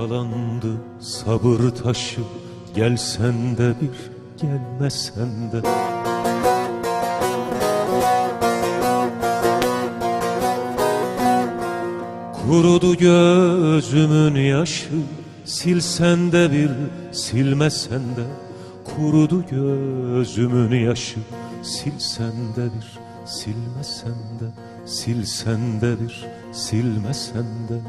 Çalkalandı sabır taşı Gelsen de bir gelmesen de. Kurudu gözümün yaşı Silsen de bir silmesen de. Kurudu gözümün yaşı Silsen de bir silmesen de. Silsen de bir silmesen de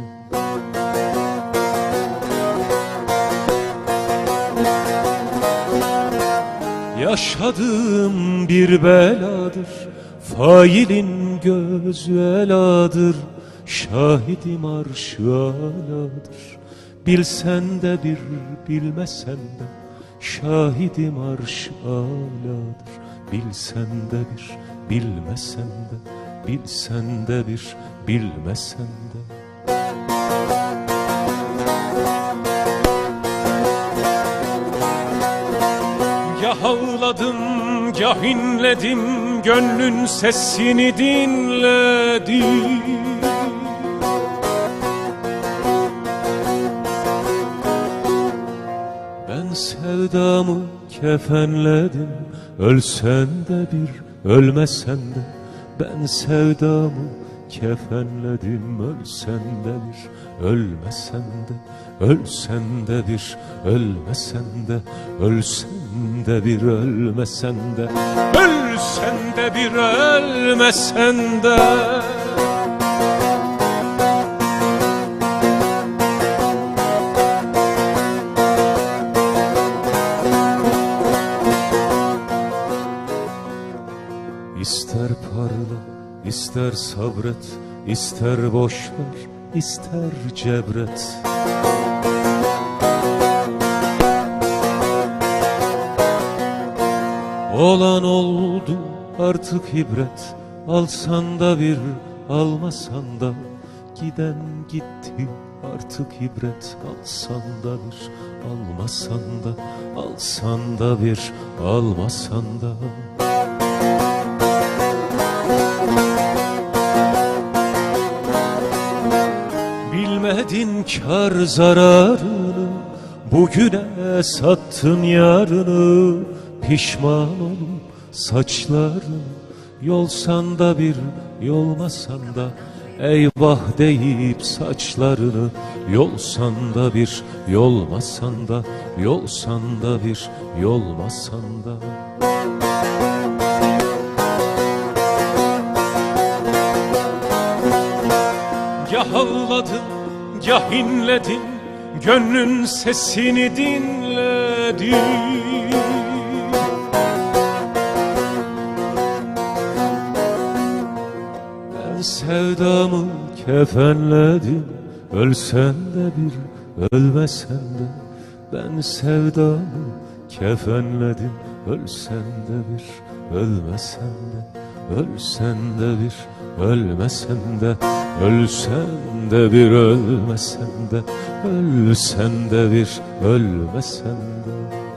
Yaşadığım bir beladır Failin gözü eladır Şahidim arşı aladır. Bilsen de bir bilmesen de Şahidim arş aladır. Bilsen de bir bilmesen de Bilsen de bir bilmesen de gah inledim, gönlün sesini dinledim. Ben sevdamı kefenledim, ölsen de bir, ölmesen de. Ben sevdamı kefenledim, ölsen de bir, ölmesen de. Ölsen de bir, ölmesen de, ölsen de bir, ölmesen de, ölsen de bir, ölmesen de. İster parla, ister sabret, ister boş ver, ister cebret. Olan oldu artık ibret, alsan da bir, almasan da. Giden gitti artık ibret, alsan da bir, almasan da, alsan da bir, almasan da. Bilmedin kar zararını Bugüne sattın yarını Pişman olup saçlarını Yolsan da bir yolmasan da Eyvah deyip saçlarını. Yolsan da bir yolmasan da Yolsan da bir yolmasan da Gah ağladın, gah inledin, gönlün sesini dinledin. Sevdamı kefenledim, ölsen de bir, ölmesen de. Ben sevdamı kefenledim, ölsen de bir, ölmesen de. Ölsen de bir, ölmesen de, ölsen de bir, ölmesen de, ölsen de bir, ölmesen de.